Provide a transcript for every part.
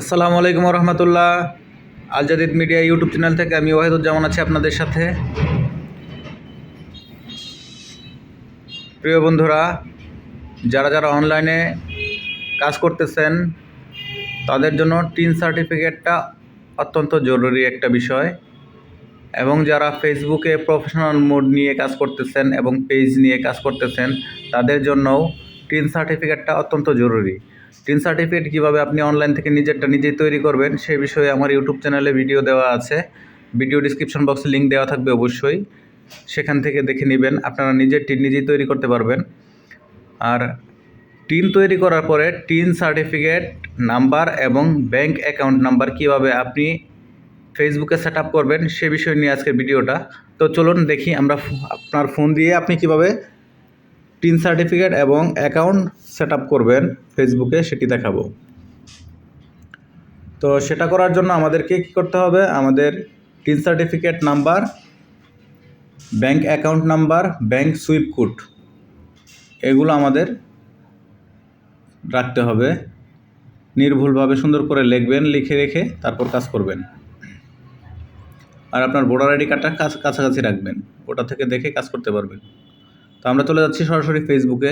আসসালামু আলাইকুম রহমতুল্লাহ Al Jadid media YouTube channel থেকে আমি ওয়াহিদুজ্জামান আছি আপনাদের সাথে। প্রিয় বন্ধুরা, যারা যারা অনলাইনে কাজ করতেছেন, তাদের জন্য টিন সার্টিফিকেটটা অত্যন্ত জরুরি একটা বিষয়। এবং যারা ফেসবুকে প্রফেশনাল মোড নিয়ে কাজ করতেছেন এবং পেজ নিয়ে কাজ করতেছেন, তাদের জন্যও টিন সার্টিফিকেটটা অত্যন্ত জরুরি। টিন সার্টিফিকেট কীভাবে আপনি অনলাইন থেকে নিজেরটা নিজেই তৈরি করবেন সেই বিষয়ে আমার ইউটিউব চ্যানেলে ভিডিও দেওয়া আছে। ভিডিও ডিসক্রিপশন বক্সে লিঙ্ক দেওয়া থাকবে অবশ্যই। সেখান থেকে দেখে নেবেন, আপনারা নিজের টিন নিজেই তৈরি করতে পারবেন। আর টিন তৈরি করার পরে টিন সার্টিফিকেট নাম্বার এবং ব্যাংক অ্যাকাউন্ট নাম্বার কীভাবে আপনি ফেসবুকে সেট আপ করবেন, সে বিষয় নিয়ে আজকের ভিডিওটা তো চলুন দেখি আমরা আপনার ফোন দিয়ে আপনি কীভাবে টিন সার্টিফিকেট এবং অ্যাকাউন্ট সেট করবেন ফেসবুকে, সেটি দেখাবো। তো সেটা করার জন্য আমাদেরকে কী করতে হবে? আমাদের TIN certificate number, bank account number, bank swift code, এগুলো আমাদের রাখতে হবে। নির্ভুলভাবে সুন্দর করে লিখবেন, লিখে রেখে তারপর কাজ করবেন। আর আপনার ভোটার আইডি কার্ডটা কাছ- কাছাকাছি রাখবেন। ওটা থেকে দেখে কাজ করতে পারবেন। তো আমরা চলে যাচ্ছি সরাসরি ফেসবুকে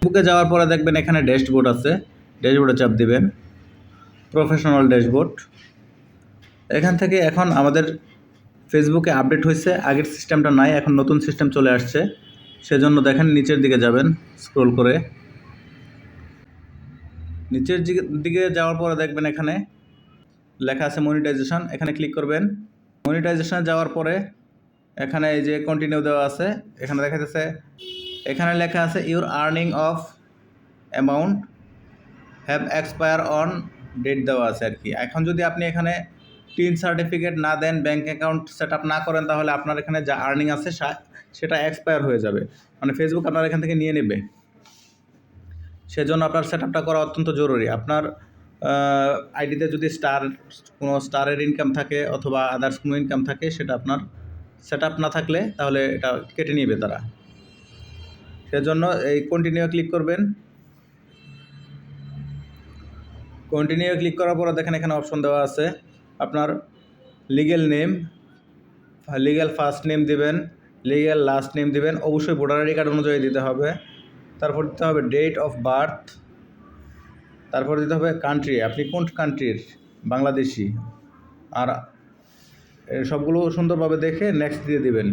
ফেসবুকে যাওয়ার পরে দেখবেন এখানে ড্যাশবোর্ড আছে। ড্যাশবোর্ডে চাপ দিবেন। প্রফেশনাল ড্যাশবোর্ড এখান থেকে এখন আমাদের ফেসবুকে আপডেট হয়েছে। আগের সিস্টেমটা নাই, এখন নতুন সিস্টেম চলে আসছে। সেজন্য দেখেন নিচের দিকে যাবেন স্ক্রোল করে। নিচের দিকে- যাওয়ার পরে দেখবেন এখানে লেখা আছে মনিটাইজেশন এখানে ক্লিক করবেন। মনিটাইজেশনে যাওয়ার পরে এখানে এই যে কন্টিনিউ দেওয়া আছে, এখানে দেখা যাচ্ছে এখানে লেখা আছে your earning of amount have expire on date দেওয়া আছে আর কি। এখন যদি আপনি এখানে টিন সার্টিফিকেট না দেন ব্যাংক অ্যাকাউন্ট সেট আপ না করেন, তাহলে আপনার এখানে যা আর্নিং আছে সেটা এক্সপায়ার হয়ে যাবে। মানে ফেসবুক আপনার এখান থেকে নিয়ে নেবে। সেজন্য আপনার সেট আপটা করা অত্যন্ত জরুরি। আপনার আইডিতে যদি স্টার কোনো স্টারের ইনকাম থাকে, অথবা আদার্স কোনো ইনকাম থাকে, সেটা আপনার সেট না থাকলে তাহলে এটা কেটে নেবে তারা। সেজন্য এই কন্টিনিউ ক্লিক করবেন। কন্টিনিউ ক্লিক করার পরে দেখেন এখানে অপশন দেওয়া আছে। আপনার legal name legal first name দিবেন লিগ্যাল লাস্ট নেম দিবেন। অবশ্যই ভোটার আইডি কার্ড অনুযায়ী দিতে হবে। তারপর দিতে হবে ডেট অফ বার্থ তারপর দিতে হবে কান্ট্রি আপনি কোন কান্ট্রির বাংলাদেশি। আর সবগুলো সুন্দরভাবে দেখে নেক্সট দিয়ে দিবেন।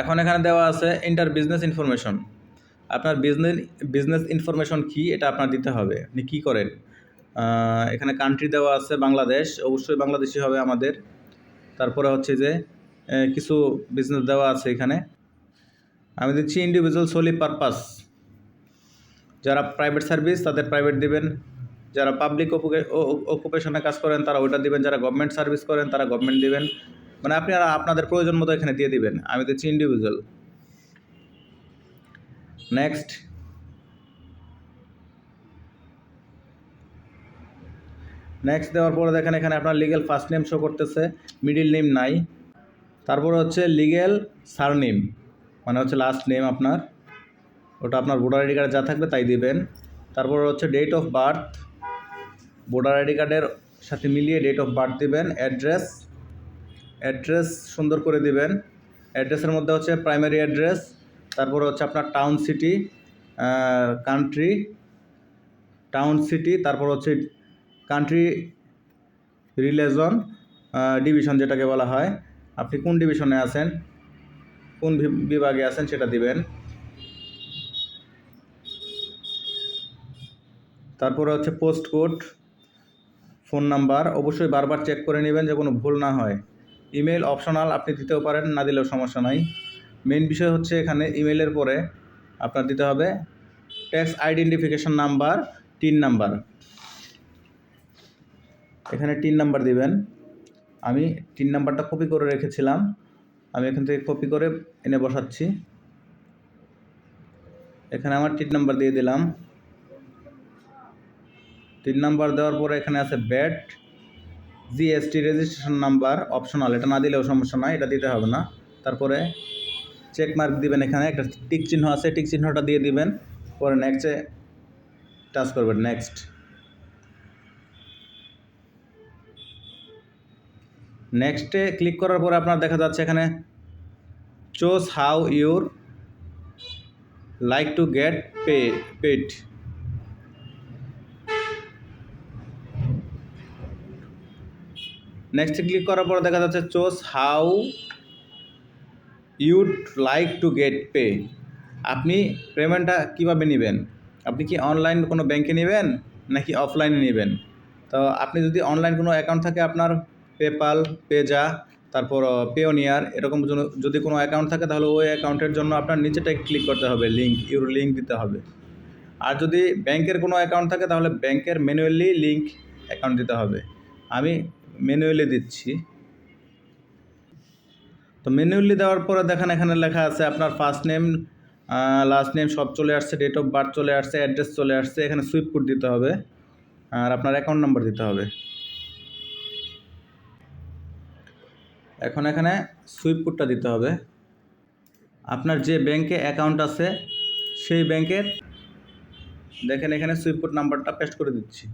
এখন এখানে দেওয়া আছে ইন্টার বিজনেস ইনফরমেশন আপনার বিজনেস বিজনেস ইনফরমেশন কি, এটা আপনার দিতে হবে। আপনি কী করেন? এখানে কান্ট্রি দেওয়া আছে বাংলাদেশ। অবশ্যই বাংলাদেশি হবে আমাদের। তারপরে হচ্ছে যে কিছু বিজনেস দেওয়া আছে এখানে। আমি দিচ্ছি ইন্ডিভিজুয়াল সোলি পারপাস যারা প্রাইভেট সার্ভিস তাদের প্রাইভেট দিবেন। যারা পাবলিক অকুপেশনে কাজ করেন, তারা ওইটা দিবেন। যারা গভর্নমেন্ট সার্ভিস করেন, তারা গভর্নমেন্ট দিবেন। মানে আপনি আর আপনাদের প্রয়োজন মতো এখানে দিয়ে দিবেন। আমি দিচ্ছি ইন্ডিভিজুয়াল নেক্সট নেক্সট দেওয়ার পরে দেখেন এখানে আপনার লিগেল ফার্স্ট নেম শো করতেছে। মিডিল নেম নাই। তারপরে হচ্ছে লিগেল সারনেম মানে হচ্ছে লাস্ট নেম আপনার। ওটা আপনার ভোটার আইডি কার্ডে যা থাকবে তাই দিবেন। তারপর হচ্ছে date of birth voter ID কার্ডের সাথে মিলিয়ে ডেট অফ বার্থ দিবেন অ্যাড্রেস অ্যাড্রেস সুন্দর করে দিবেন। অ্যাড্রেসের মধ্যে হচ্ছে প্রাইমারি অ্যাড্রেস তারপর হচ্ছে আপনার town city country town city তারপর হচ্ছে কান্ট্রি রিলেজন ডিভিশন যেটাকে বলা হয়। আপনি কোন ডিভিশনে আছেন, কোন বিভাগে আছেন সেটা দিবেন। তারপরে হচ্ছে পোস্ট কোড ফোন নাম্বার অবশ্যই বারবার চেক করে নেবেন যে কোনো ভুল না হয়। ইমেল অপশনাল আপনি দিতেও পারেন, না দিলেও সমস্যা নাই। মেন বিষয় হচ্ছে এখানে ইমেলের পরে আপনার দিতে হবে tax identification number TIN number এখানে টিন নাম্বার দিবেন। আমি টিন নাম্বারটা কপি করে রেখেছিলাম। আমি এখান থেকে কপি করে এনে বসাচ্ছি। এখানে আমার টিন নাম্বার দিয়ে দিলাম। তিন নাম্বার দেওয়ার পরে এখানে আছে VAT, GST registration number optional এটা না দিলেও সমস্যা নাই, এটা দিতে হবে না। তারপরে চেক মার্ক দিবেন এখানে, একটা টিক চিহ্ন আছে টিক চিহ্নটা দিয়ে দিবেন, পরে নেক্সটে টাচ করবেন নেক্সট নেক্সটে ক্লিক করার পরে আপনার দেখা যাচ্ছে এখানে choose how your like to get pay paid next click করার পর দেখা যাচ্ছে choose how you'd like to get pay আপনি পেমেন্টটা কীভাবে নেবেন? আপনি কি অনলাইন কোনো ব্যাংকে নেবেন নাকি অফলাইনে নেবেন? তো আপনি যদি অনলাইন কোনো অ্যাকাউন্ট থাকে আপনার পেপাল পেজা তারপর পেওনিয়ার এরকম যদি কোনো অ্যাকাউন্ট থাকে তাহলে ওই অ্যাকাউন্টের জন্য আপনার নিচেটায় ক্লিক করতে হবে লিঙ্ক ইউর লিঙ্ক দিতে হবে। আর যদি ব্যাংকের কোনো অ্যাকাউন্ট থাকে তাহলে ব্যাংকের ম্যানুয়ালি লিঙ্ক অ্যাকাউন্ট দিতে হবে। আমি ম্যানুয়ালি দিচ্ছি। তো ম্যানুয়ালি দেওয়ার পরে দেখেন এখানে লেখা আছে আপনার ফার্স্ট নেম লাস্ট নেম সব চলে আসছে ডেট অফ বার্থ চলে আসছে অ্যাড্রেস চলে আসছে, এখানে সুইপ কোড দিতে হবে। আর আপনার অ্যাকাউন্ট নাম্বার দিতে হবে। এখন এখানে সুইপ কোডটা দিতে হবে। আপনার যে ব্যাংকে অ্যাকাউন্ট আছে, সেই ব্যাংকের দেখেন এখানে সুইপ কোড নাম্বারটা পেস্ট করে দিচ্ছি।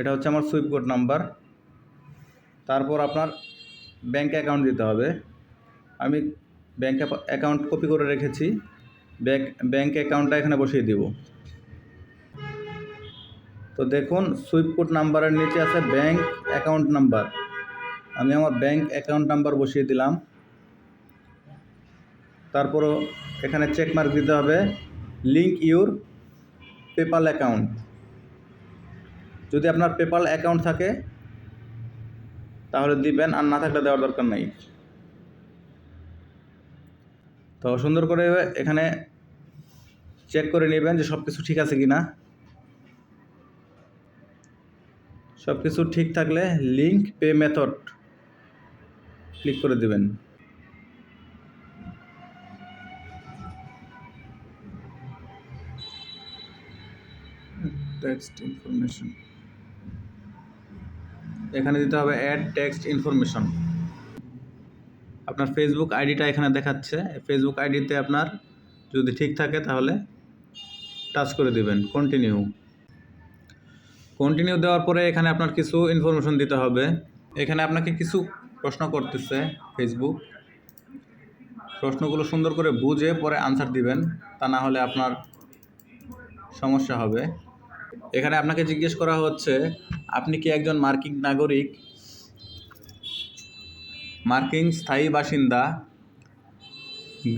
এটা হচ্ছে আমার সুইপ কোড নাম্বার। তারপর আপনার ব্যাংক অ্যাকাউন্ট দিতে হবে। আমি ব্যাংক অ্যাকাউন্ট কপি করে রেখেছি। ব্যাঙ্ক ব্যাঙ্ক অ্যাকাউন্টটা এখানে বসিয়ে দিব। তো দেখুন, সুইপ কোড নাম্বারের নিচে আছে ব্যাঙ্ক অ্যাকাউন্ট নাম্বার আমি আমার ব্যাঙ্ক অ্যাকাউন্ট নাম্বার বসিয়ে দিলাম। তারপরও এখানে চেক মার্ক দিতে হবে। লিঙ্ক ইউর পেপাল অ্যাকাউন্ট যদি আপনার পেপাল অ্যাকাউন্ট থাকে, তাহলে দিবেন, আর না থাকলে দেওয়ার দরকার নাই। তো সুন্দর করে এখানে চেক করে নেবেন যে সব কিছু ঠিক আছে কি না সব কিছু ঠিক থাকলে লিঙ্ক পে মেথড ক্লিক করে দিবেন। টেক্সট ইনফরমেশন এখানে দিতে হবে অ্যাড টেক্সট ইনফরমেশন আপনার ফেসবুক আইডিটা এখানে দেখাচ্ছে। ফেসবুক আইডিতে আপনার যদি ঠিক থাকে তাহলে টাচ করে দিবেন। কন্টিনিউ কন্টিনিউ দেওয়ার পরে এখানে আপনার কিছু ইনফরমেশন দিতে হবে। এখানে আপনাকে কিছু প্রশ্ন করতেছে ফেসবুক প্রশ্নগুলো সুন্দর করে বুঝে পরে আনসার দিবেন। তা না হলে আপনার সমস্যা হবে। এখানে আপনাকে জিজ্ঞেস করা হচ্ছে, আপনি কি একজন মার্কিন নাগরিক? মার্কিন স্থায়ী বাসিন্দা,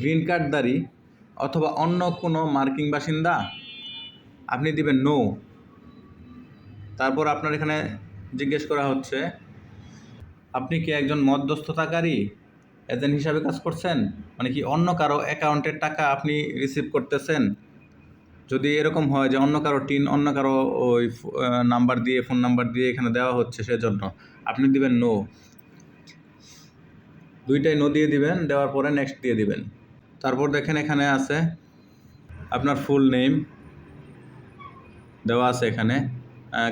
গ্রিন কার্ডধারী অথবা অন্য কোনো মার্কিন বাসিন্দা? আপনি দিবেন নো। তারপর আপনার এখানে জিজ্ঞেস করা হচ্ছে, আপনি কি একজন মধ্যস্থতাকারী, এজেন্ট হিসাবে কাজ করছেন? মানে কি অন্য কারও অ্যাকাউন্টের টাকা আপনি রিসিভ করতেছেন? যদি এরকম হয় যে অন্য কারও টিন, অন্য কারও ওই নাম্বার দিয়ে, ফোন নাম্বার দিয়ে এখানে দেওয়া হচ্ছে সেজন্য, আপনি দিবেন নো দুইটাই নো দিয়ে দিবেন, দেওয়ার পরে নেক্সট দিয়ে দিবেন। তারপর দেখেন এখানে আছে আপনার ফুল নেম দেওয়া আছে এখানে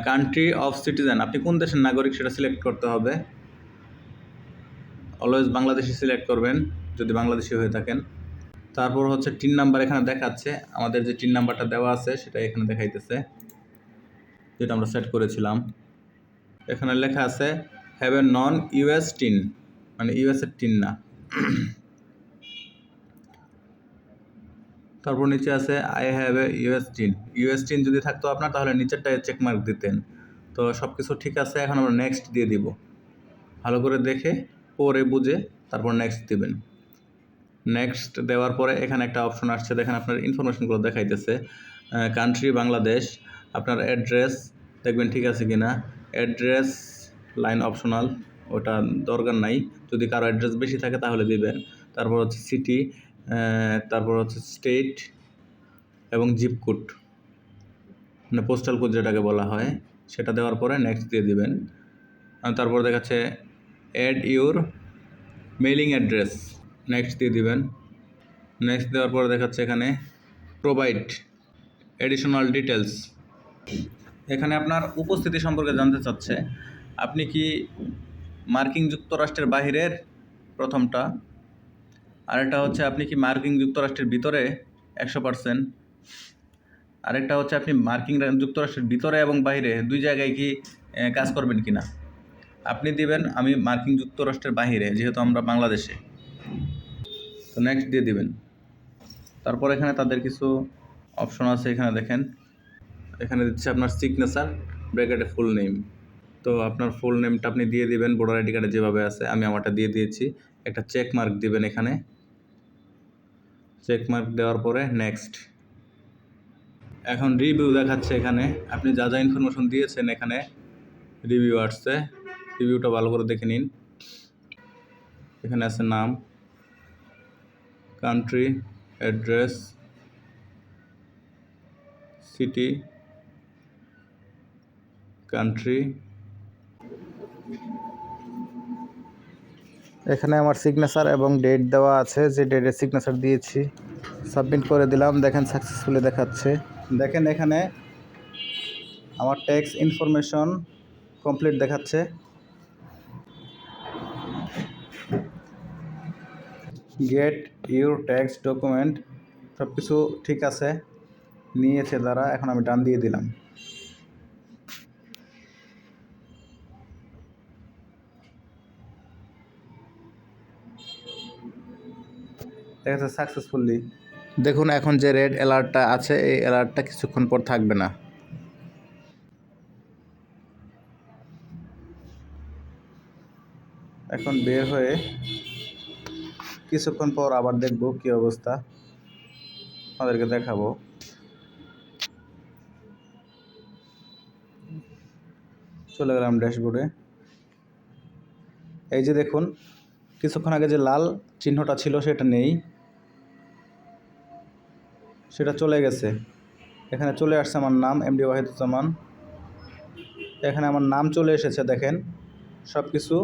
কান্ট্রি অফ সিটিজেন আপনি কোন দেশের নাগরিক সেটা সিলেক্ট করতে হবে। অলওয়েজ বাংলাদেশি সিলেক্ট করবেন, যদি বাংলাদেশি হয়ে থাকেন। তারপর হচ্ছে টিন নাম্বার এখানে দেখাচ্ছে। আমাদের যে টিন নাম্বারটা দেওয়া আছে, সেটা এখানে দেখাইতেছে। যেটা আমরা সেট করেছিলাম। এখানে লেখা আছে have a non US TIN. মানে ইউএস এর টিন না। তারপর নিচে আছে I have a US TIN. US TIN যদি থাকতো আপনার, তাহলে নিচেরটায় চেক মার্ক দিতেন। তো সব কিছু ঠিক আছে, এখন আমরা নেক্সট দিয়ে দিব। ভালো করে দেখে, পরে বুঝে তারপর নেক্সট দিবেন। নেক্সট দেওয়ার পরে এখানে একটা অপশন আসছে, দেখেন আপনার ইনফরমেশনগুলো দেখাইতেছে। কান্ট্রি বাংলাদেশ আপনার অ্যাড্রেস দেখবেন ঠিক আছে কি না অ্যাড্রেস লাইন অপশনাল ওটা দরকার নাই। যদি কারও অ্যাড্রেস বেশি থাকে তাহলে দিবেন। তারপর হচ্ছে সিটি তারপর হচ্ছে স্টেট এবং জিপ কোড মানে পোস্টাল কোড যেটাকে বলা হয়, সেটা দেওয়ার পরে নেক্সট দিয়ে দিবেন। তারপর দেখাচ্ছে add your mailing address next দিয়ে দিবেন। নেক্সট দেওয়ার পরে দেখাচ্ছে এখানে প্রোভাইড এডিশনাল ডিটেলস এখানে আপনার উপস্থিতি সম্পর্কে জানতে চাচ্ছে, আপনি কি মার্কিন যুক্তরাষ্ট্রের বাহিরের প্রথমটা? আরেকটা হচ্ছে আপনি কি মার্কিন যুক্তরাষ্ট্রের ভিতরে একশো পার্সেন্ট আরেকটা হচ্ছে আপনি মার্কিন যুক্তরাষ্ট্রের ভিতরে এবং বাইরে দুই জায়গায় কি কাজ করবেন কি না আপনি দিবেন, আমি মার্কিন যুক্তরাষ্ট্রের বাইরে যেহেতু আমরা বাংলাদেশে। তো নেক্সট দিয়ে দিবেন। তারপর এখানে তাদের কিছু অপশন আছে, এখানে দেখেন। এখানে দিচ্ছে আপনার সিগনেচার ব্র্যাকেটে ফুল নেম তো আপনার ফুল নেমটা আপনি দিয়ে দিবেন ভোটার আইডি কার্ডে যেভাবে আছে, আমি আমারটা দিয়ে দিয়েছি। একটা চেক মার্ক দিবেন এখানে। চেক মার্ক দেওয়ার পরে নেক্সট এখন রিভিউ দেখাচ্ছে এখানে। আপনি যা যা ইনফরমেশন দিয়েছেন এখানে রিভিউ আসছে। রিভিউটা ভালো করে দেখে নিন। এখানে আছে নাম। কান্ট্রি অ্যাড্রেস সিটি কান্ট্রি এখানে আমার সিগনেচার এবং ডেট দেওয়া আছে, যে ডেটের সিগনেচার দিয়েছি। সাবমিট করে দিলাম, দেখেন সাকসেসফুলি দেখাচ্ছে। দেখেন এখানে আমার ট্যাক্স ইনফরমেশন কমপ্লিট দেখাচ্ছে। গেট ইউর ট্যাক্স ডকুমেন্ট সব কিছু ঠিক আছে, নিয়েছে তারা এখন আমি ডান দিয়ে দিলাম। দেখা যাচ্ছে সাকসেসফুলি দেখুন এখন যে রেড অ্যালার্টটা আছে, এই অ্যালার্টটা কিছুক্ষণ পর থাকবে না। এখন বের হয়ে কিছুক্ষণ পর আবার দেখব কি অবস্থা। আপনাদেরকে দেখাবো। চলে গেলাম ড্যাশবোর্ডে। এই যে দেখুন, কিছুক্ষণ আগে যে লাল চিহ্নটা ছিল সেটা নেই। সেটা চলে গেছে। এখানে চলে আসছে আমার নাম এমডি ওয়াহিদুজ্জামান। এখানে আমার নাম চলে এসেছে, দেখেন। সব কিছু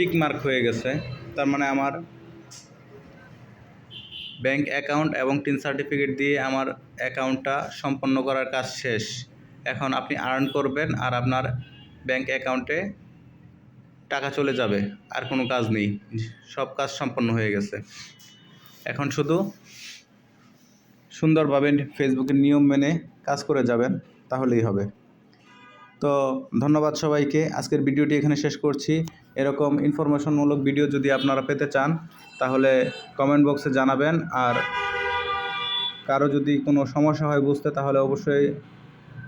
টিক মার্ক হয়ে গেছে। তার মানে আমার ব্যাংক অ্যাকাউন্ট এবং টিন সার্টিফিকেট দিয়ে আমার অ্যাকাউন্টটা সম্পন্ন করার কাজ শেষ। এখন আপনি আর্ন করবেন আর আপনার ব্যাংক অ্যাকাউন্টে টাকা চলে যাবে, আর কোনো কাজ নেই। সব কাজ সম্পন্ন হয়ে গেছে। এখন শুধু সুন্দরভাবে ফেসবুকের নিয়ম মেনে কাজ করে যাবেন, তাহলেই হবে। তো ধন্যবাদ সবাইকে। আজকের ভিডিওটি এখানে শেষ করছি। এরকম ইনফরমেশনমূলক ভিডিও যদি আপনারা পেতে চান, তাহলে কমেন্ট বক্সে জানাবেন। আর কারও যদি কোনো সমস্যা হয় বুঝতে, তাহলে অবশ্যই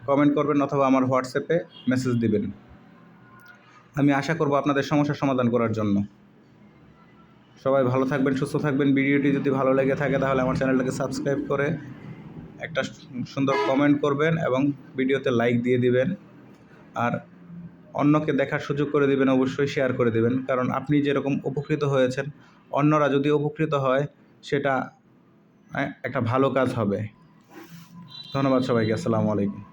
কমেন্ট করবেন অথবা আমার হোয়াটসঅ্যাপে মেসেজ দিবেন। আমি আশা করব আপনাদের সমস্যার সমাধান করার জন্য। সবাই ভালো থাকবেন, সুস্থ থাকবেন। ভিডিওটি যদি ভালো লেগে থাকে, তাহলে আমার চ্যানেলটাকে সাবস্ক্রাইব করে একটা সুন্দর কমেন্ট করবেন এবং ভিডিওতে লাইক দিয়ে দিবেন। আর অন্যকে দেখার সুযোগ করে দিবেন, অবশ্যই শেয়ার করে দেবেন। কারণ আপনি যেরকম উপকৃত হয়েছেন, অন্যরা যদি উপকৃত হয়, সেটা একটা ভালো কাজ হবে। ধন্যবাদ সবাইকে, আসসালামু আলাইকুম।